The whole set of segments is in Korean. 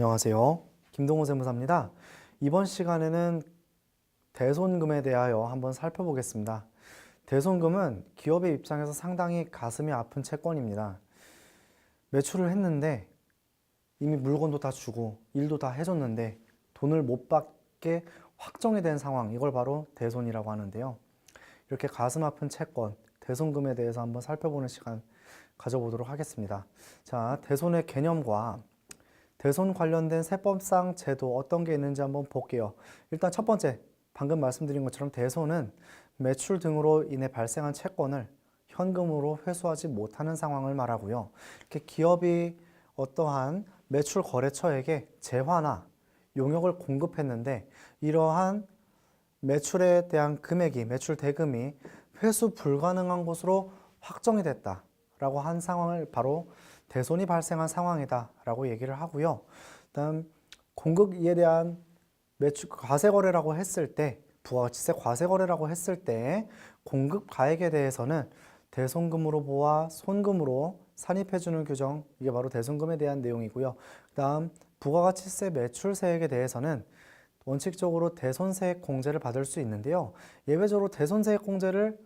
안녕하세요. 김동호 세무사입니다. 이번 시간에는 대손금에 대하여 한번 살펴보겠습니다. 대손금은 기업의 입장에서 상당히 가슴이 아픈 채권입니다. 매출을 했는데 이미 물건도 다 주고 일도 다 해줬는데 돈을 못 받게 확정이 된 상황, 이걸 바로 대손이라고 하는데요. 이렇게 가슴 아픈 채권, 대손금에 대해서 한번 살펴보는 시간 가져보도록 하겠습니다. 자, 대손의 개념과 대손 관련된 세법상 제도 어떤 게 있는지 한번 볼게요. 일단 첫 번째, 방금 말씀드린 것처럼 대손은 매출 등으로 인해 발생한 채권을 현금으로 회수하지 못하는 상황을 말하고요. 이렇게 기업이 어떠한 매출 거래처에게 재화나 용역을 공급했는데 이러한 매출에 대한 금액이 매출 대금이 회수 불가능한 것으로 확정이 됐다라고 한 상황을 바로 대손이 발생한 상황이다라고 얘기를 하고요. 그다음 공급에 대한 매출 과세 거래라고 했을 때 부가가치세 과세 거래라고 했을 때 공급 가액에 대해서는 대손금으로 보아 손금으로 산입해 주는 규정 이게 바로 대손금에 대한 내용이고요. 그다음 부가가치세 매출세액에 대해서는 원칙적으로 대손세액 공제를 받을 수 있는데요. 예외적으로 대손세액 공제를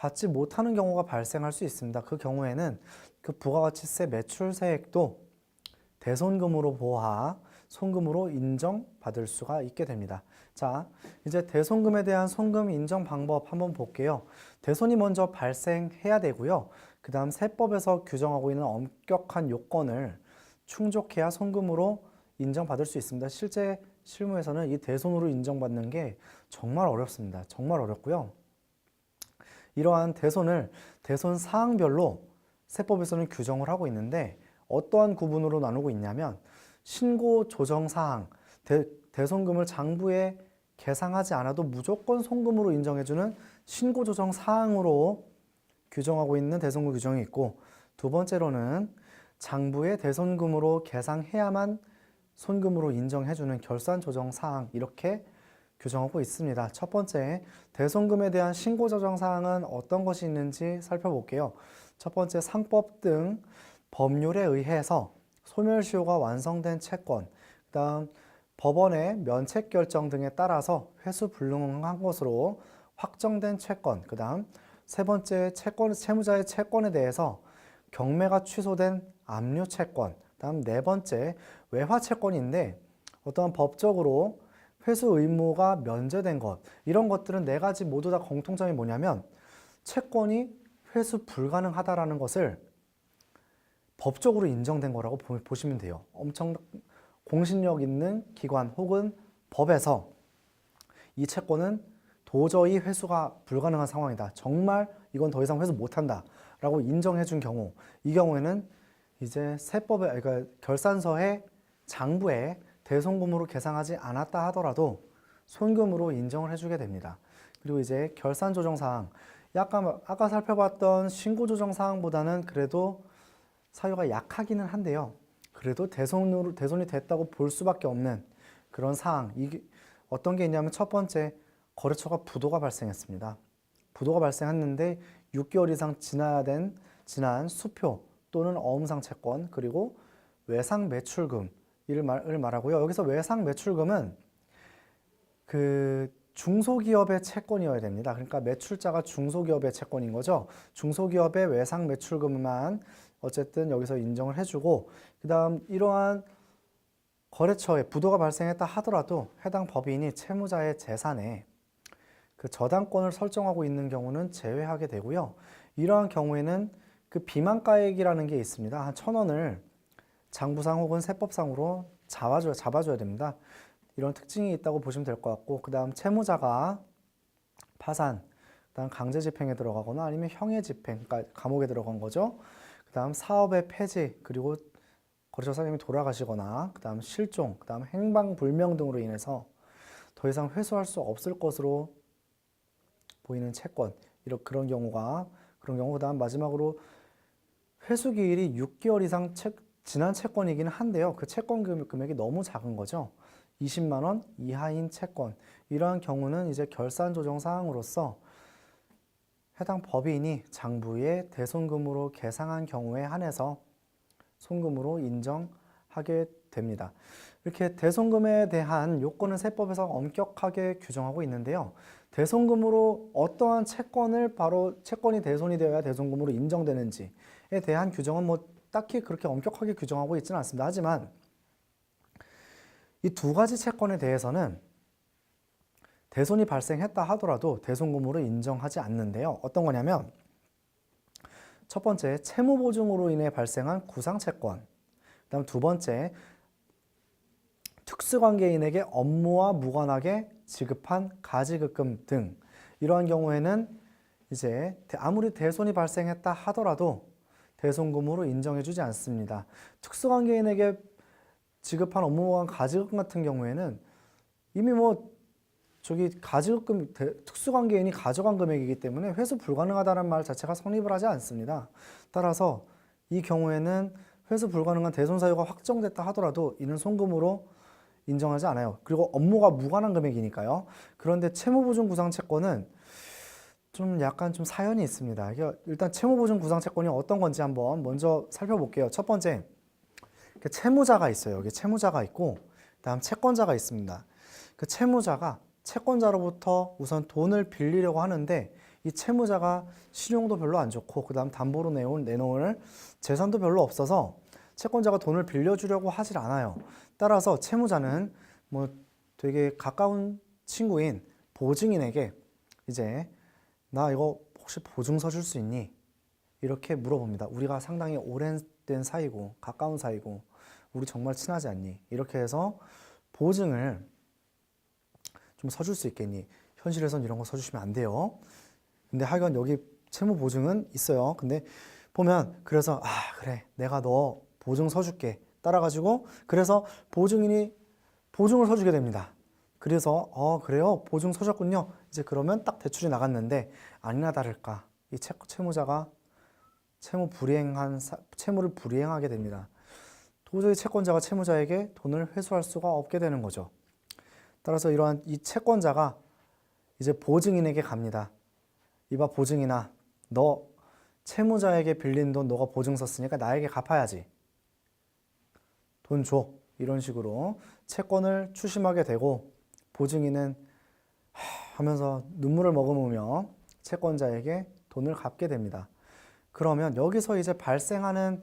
받지 못하는 경우가 발생할 수 있습니다. 그 경우에는 그 부가가치세 매출세액도 대손금으로 보아 손금으로 인정받을 수가 있게 됩니다. 자, 이제 대손금에 대한 손금 인정 방법 한번 볼게요. 대손이 먼저 발생해야 되고요. 그 다음 세법에서 규정하고 있는 엄격한 요건을 충족해야 손금으로 인정받을 수 있습니다. 실제 실무에서는 이 대손으로 인정받는 게 정말 어렵습니다. 정말 어렵고요. 이러한 대손을 대손 사항별로 세법에서는 규정을 하고 있는데 어떠한 구분으로 나누고 있냐면 신고 조정 사항, 대, 대손금을 장부에 계상하지 않아도 무조건 송금으로 인정해주는 신고 조정 사항으로 규정하고 있는 대손금 규정이 있고 두 번째로는 장부에 대손금으로 계상해야만 손금으로 인정해주는 결산 조정 사항 이렇게 규정하고 있습니다. 첫 번째, 대손금에 대한 신고 조정 사항은 어떤 것이 있는지 살펴볼게요. 첫 번째, 상법 등 법률에 의해서 소멸시효가 완성된 채권, 그다음 법원의 면책 결정 등에 따라서 회수 불능한 것으로 확정된 채권, 그다음 세 번째 채권 채무자의 채권에 대해서 경매가 취소된 압류 채권, 그다음 네 번째 외화 채권인데 어떠한 법적으로 회수 의무가 면제된 것 이런 것들은 네 가지 모두 다 공통점이 뭐냐면 채권이 회수 불가능하다라는 것을 법적으로 인정된 거라고 보- 보시면 돼요. 엄청 공신력 있는 기관 혹은 법에서 이 채권은 도저히 회수가 불가능한 상황이다. 정말 이건 더 이상 회수 못한다. 라고 인정해 준 경우, 이 경우에는 이제 세법에, 그러니까 결산서에 장부에 대손금으로 계상하지 않았다 하더라도 손금으로 인정을 해주게 됩니다. 그리고 이제 결산 조정 사항, 약간 아까 살펴봤던 신고 조정 사항보다는 그래도 사유가 약하기는 한데요. 그래도 대손으로 대손이 됐다고 볼 수밖에 없는 그런 사항. 이게 어떤 게 있냐면 첫 번째 거래처가 부도가 발생했습니다. 부도가 발생했는데 6개월 이상 지나야 된 지난 수표 또는 어음상 채권 그리고 외상 매출금 이를 말, 을 말하고요. 여기서 외상 매출금은 그 중소기업의 채권이어야 됩니다. 그러니까 매출자가 중소기업의 채권인 거죠. 중소기업의 외상 매출금만 어쨌든 여기서 인정을 해주고 그 다음 이러한 거래처에 부도가 발생했다 하더라도 해당 법인이 채무자의 재산에 그 저당권을 설정하고 있는 경우는 제외하게 되고요. 이러한 경우에는 그 비만가액이라는 게 있습니다. 한 천 원을 장부상 혹은 세법상으로 잡아줘야, 잡아줘야 됩니다. 이런 특징이 있다고 보시면 될 것 같고, 그 다음 채무자가 파산, 그 다음 강제 집행에 들어가거나 아니면 형의 집행, 그러니까 감옥에 들어간 거죠. 그 다음 사업의 폐지, 그리고 거래처 사장님이 돌아가시거나, 그 다음 실종, 그 다음 행방불명 등으로 인해서 더 이상 회수할 수 없을 것으로 보이는 채권, 이런 그런 경우가 그런 경우 그 다음 마지막으로 회수 기일이 6개월 이상 채, 지난 채권이기는 한데요. 그 채권 금- 금액이 너무 작은 거죠. 20만 원 이하인 채권. 이러한 경우는 이제 결산 조정 사항으로서 해당 법인이 장부에 대손금으로 계상한 경우에 한해서 손금으로 인정하게 됩니다. 이렇게 대손금에 대한 요건은 세법에서 엄격하게 규정하고 있는데요. 대손금으로 어떠한 채권을 바로 채권이 대손이 되어야 대손금으로 인정되는지에 대한 규정은 뭐 딱히 그렇게 엄격하게 규정하고 있지는 않습니다. 하지만 이 두 가지 채권에 대해서는 대손이 발생했다 하더라도 대손금으로 인정하지 않는데요. 어떤 거냐면 첫 번째 채무 보증으로 인해 발생한 구상 채권. 그다음 두 번째 특수관계인에게 업무와 무관하게 지급한 가지급금 등 이러한 경우에는 이제 아무리 대손이 발생했다 하더라도 대손금으로 인정해주지 않습니다. 특수관계인에게 지급한 업무와 가지급금 같은 경우에는 이미 뭐 저기 가지급금 대- 특수관계인이 가져간 금액이기 때문에 회수 불가능하다는 말 자체가 성립을 하지 않습니다. 따라서 이 경우에는 회수 불가능한 대손 사유가 확정됐다 하더라도 이는 송금으로 인정하지 않아요. 그리고 업무가 무관한 금액이니까요. 그런데 채무보증 구상 채권은 좀 약간 좀 사연이 있습니다. 일단 채무보증 구상 채권이 어떤 건지 한번 먼저 살펴볼게요. 첫 번째, 채무자가 있어요. 여기 채무자가 있고, 그다음 채권자가 있습니다. 그 채무자가 채권자로부터 우선 돈을 빌리려고 하는데 이 채무자가 신용도 별로 안 좋고 그다음 담보로 내온 내놓을 재산도 별로 없어서 채권자가 돈을 빌려주려고 하질 않아요. 따라서 채무자는 뭐 되게 가까운 친구인 보증인에게 이제 나 이거 혹시 보증서 줄 수 있니? 이렇게 물어봅니다. 우리가 상당히 오랜된 사이고 가까운 사이고 우리 정말 친하지 않니? 이렇게 해서 보증을 좀 서줄 수 있겠니? 현실에선 이런 거 서주시면 안 돼요. 근데 하여간 여기 채무 보증은 있어요. 근데 보면 그래서 아 그래 내가 너 보증 서줄게 따라가지고 그래서 보증인이 보증을 서주게 됩니다. 그래서 어 그래요 보증 서셨군요. 이제 그러면 딱 대출이 나갔는데 아니나 다를까 이 채, 채무자가 채무 불이행한 사- 채무를 불이행하게 됩니다. 도저히 채권자가 채무자에게 돈을 회수할 수가 없게 되는 거죠. 따라서 이러한 이 채권자가 이제 보증인에게 갑니다. 이봐 보증인아, 너 채무자에게 빌린 돈 너가 보증 썼으니까 나에게 갚아야지. 돈 줘. 이런 식으로 채권을 추심하게 되고 보증인은 하- 하면서 눈물을 머금으며 채권자에게 돈을 갚게 됩니다. 그러면 여기서 이제 발생하는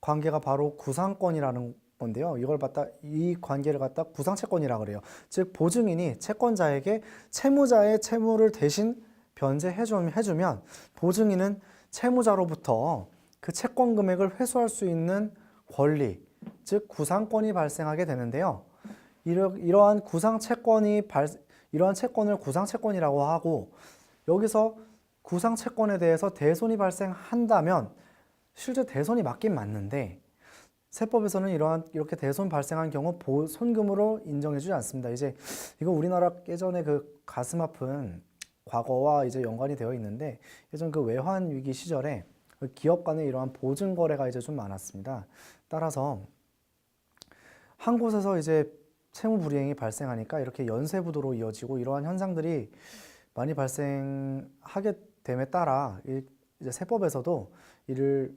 관계가 바로 구상권이라는 건데요. 이걸 갖다 이 관계를 갖다 구상채권이라 그래요. 즉 보증인이 채권자에게 채무자의 채무를 대신 변제해 좀 해주면 보증인은 채무자로부터 그 채권 금액을 회수할 수 있는 권리, 즉 구상권이 발생하게 되는데요. 이러, 이러한 구상 채권이 발, 이러한 채권을 구상 채권이라고 하고 여기서 구상 채권에 대해서 대손이 발생한다면 실제 대손이 맞긴 맞는데 세법에서는 이러한 이렇게 대손 발생한 경우 보, 손금으로 인정해주지 않습니다. 이제 이거 우리나라 예전에 그 가슴 아픈 과거와 이제 연관이 되어 있는데 예전 그 외환 위기 시절에 그 기업 간의 이러한 보증 거래가 이제 좀 많았습니다. 따라서 한 곳에서 이제 채무 불이행이 발생하니까 이렇게 연쇄 부도로 이어지고 이러한 현상들이 많이 발생하게 됨에 따라 이- 이제 세법에서도 이를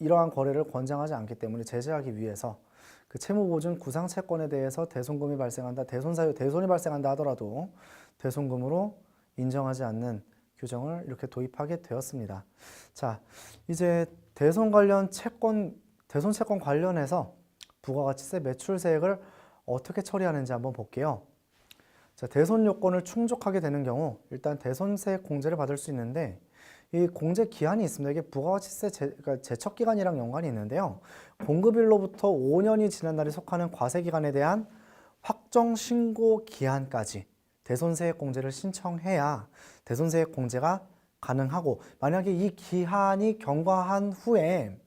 이러한 거래를 권장하지 않기 때문에 제재하기 위해서 그 채무 보증 구상 채권에 대해서 대손금이 발생한다, 대손 사유, 대손이 발생한다 하더라도 대손금으로 인정하지 않는 규정을 이렇게 도입하게 되었습니다. 자, 이제 대손 관련 채권, 대손 채권 관련해서 부가가치세 매출세액을 어떻게 처리하는지 한번 볼게요. 자, 대손 요건을 충족하게 되는 경우 일단 대손세 공제를 받을 수 있는데 이 공제 기한이 있습니다. 이게 부가가치세 제, 그러니까 제척 기간이랑 연관이 있는데요. 공급일로부터 5년이 지난 날에 속하는 과세 기간에 대한 확정 신고 기한까지 대손세액 공제를 신청해야 대손세액 공제가 가능하고 만약에 이 기한이 경과한 후에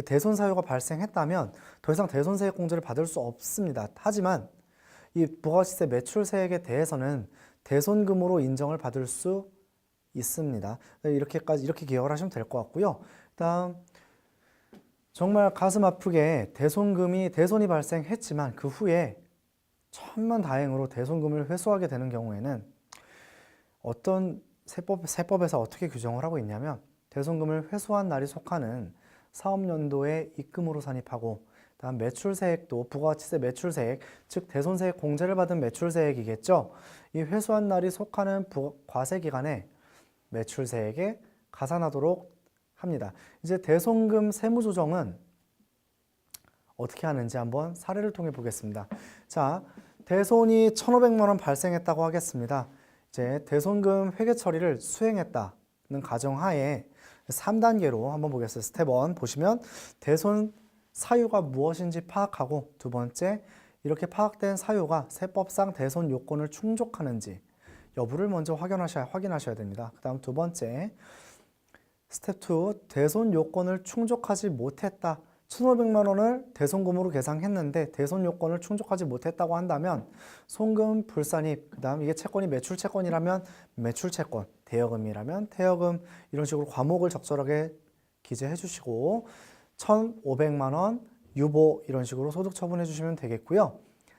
그 대손 사유가 발생했다면 더 이상 대손세액 공제를 받을 수 없습니다. 하지만 이 부가가치세 매출세액에 대해서는 대손금으로 인정을 받을 수 있습니다. 네, 이렇게까지 이렇게 기억을 하시면 될 것 같고요. 다음 정말 가슴 아프게 대손금이 대손이 발생했지만 그 후에 천만 다행으로 대손금을 회수하게 되는 경우에는 어떤 세법 세법에서 어떻게 규정을 하고 있냐면 대손금을 회수한 날이 속하는 사업연도에 입금으로 산입하고 다음 매출세액도 부가가치세 매출세액, 즉 대손세액 공제를 받은 매출세액이겠죠. 이 회수한 날이 속하는 부- 과세기간에 매출세액에 가산하도록 합니다. 이제 대손금 세무조정은 어떻게 하는지 한번 사례를 통해 보겠습니다. 자, 대손이 1,500만 원 발생했다고 하겠습니다. 이제 대손금 회계 처리를 수행했다는 가정하에 3단계로 한번 보겠습니다. 스텝 1 보시면 대손 사유가 무엇인지 파악하고 두 번째 이렇게 파악된 사유가 세법상 대손 요건을 충족하는지 여부를 먼저 확인하셔야 확인하셔야 됩니다. 그 다음 두 번째 스텝 2 대손 요건을 충족하지 못했다. 1,500만 원을 대손금으로 계상했는데 대손 요건을 충족하지 못했다고 한다면 송금 불산입 그다음 이게 채권이 매출 채권이라면 매출 채권, 대여금이라면 대여금 이런 식으로 과목을 적절하게 기재해 주시고 1,500만 원 유보 이런 식으로 소득 처분해 주시면 되겠고요.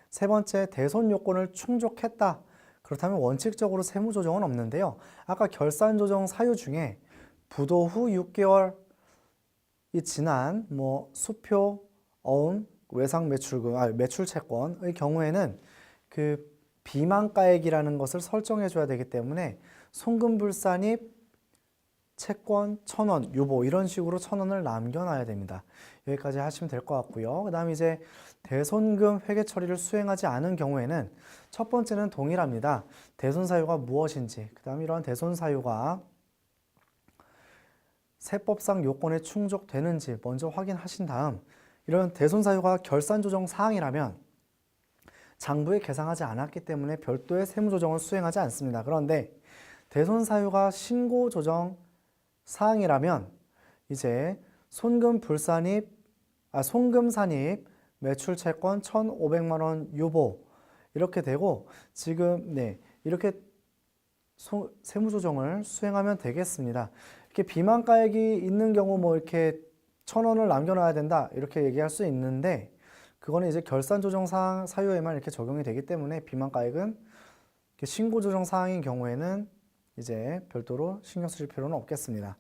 세 번째 대손 요건을 충족했다. 그렇다면 원칙적으로 세무 조정은 없는데요. 아까 결산 조정 사유 중에 부도 후 6개월 이 지난 뭐 수표, 어음, 외상 매출금, 아 매출 채권의 경우에는 그 비만가액이라는 것을 설정해 줘야 되기 때문에 송금불산입 채권 천 원, 유보 이런 식으로 천 원을 남겨놔야 됩니다. 여기까지 하시면 될 것 같고요. 그 다음 이제 대손금 회계 처리를 수행하지 않은 경우에는 첫 번째는 동일합니다. 대손 사유가 무엇인지, 그 다음 이러한 대손 사유가 세법상 요건에 충족되는지 먼저 확인하신 다음 이런 대손 사유가 결산 조정 사항이라면 장부에 계상하지 않았기 때문에 별도의 세무 조정을 수행하지 않습니다. 그런데 대손 사유가 신고 조정 사항이라면 이제 손금 불산입 아 송금 산입 매출 채권 1,500만 원 유보 이렇게 되고 지금 네 이렇게 소- 세무 조정을 수행하면 되겠습니다. 이렇게 비만가액이 있는 경우 뭐 이렇게 천 원을 남겨놔야 된다 이렇게 얘기할 수 있는데 그거는 이제 결산 조정 사항 사유에만 이렇게 적용이 되기 때문에 비만가액은 신고 조정 사항인 경우에는 이제 별도로 신경 쓰실 필요는 없겠습니다.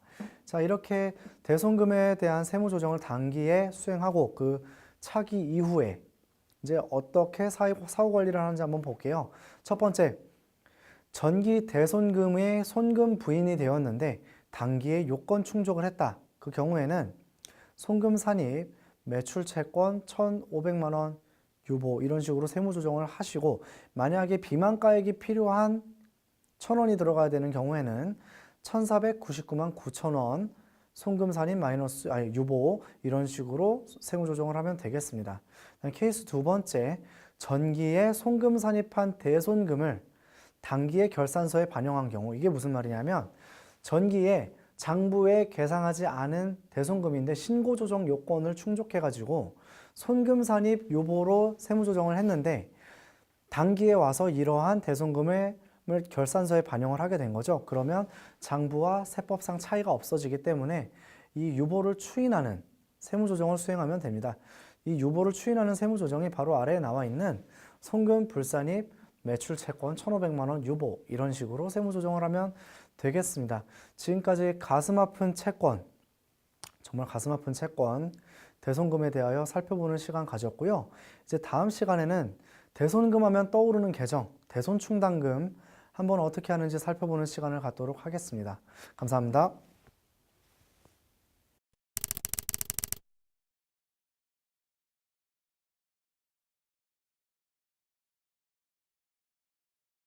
자 이렇게 대손금에 대한 세무 조정을 단기에 수행하고 그 차기 이후에 이제 어떻게 사후, 관리를 하는지 한번 볼게요. 첫 번째 전기 대손금의 손금 부인이 되었는데 단기에 요건 충족을 했다. 그 경우에는 송금 산입, 매출 채권 1,500만 원 유보 이런 식으로 세무 조정을 하시고 만약에 비만가액이 필요한 1,000원이 들어가야 되는 경우에는 1,499만 9천 원 송금 산입 마이너스 아니 유보 이런 식으로 세무 조정을 하면 되겠습니다. 케이스 두 번째 전기에 송금 산입한 대손금을 단기에 결산서에 반영한 경우 이게 무슨 말이냐면 전기에 장부에 계상하지 않은 대손금인데 신고 조정 요건을 충족해 가지고 손금 산입 유보로 세무 조정을 했는데 단기에 와서 이러한 대손금 을 결산서에 반영을 하게 된 거죠. 그러면 장부와 세법상 차이가 없어지기 때문에 이 유보를 추인하는 세무 조정을 수행하면 됩니다. 이 유보를 추인하는 세무 조정이 바로 아래에 나와 있는 송금 불산입 매출 채권 1,500만 원 유보 이런 식으로 세무 조정을 하면 되겠습니다. 지금까지 가슴 아픈 채권 정말 가슴 아픈 채권 대손금에 대하여 살펴보는 시간 가졌고요. 이제 다음 시간에는 대손금 하면 떠오르는 계정 대손 충당금 한번 어떻게 하는지 살펴보는 시간을 갖도록 하겠습니다. 감사합니다.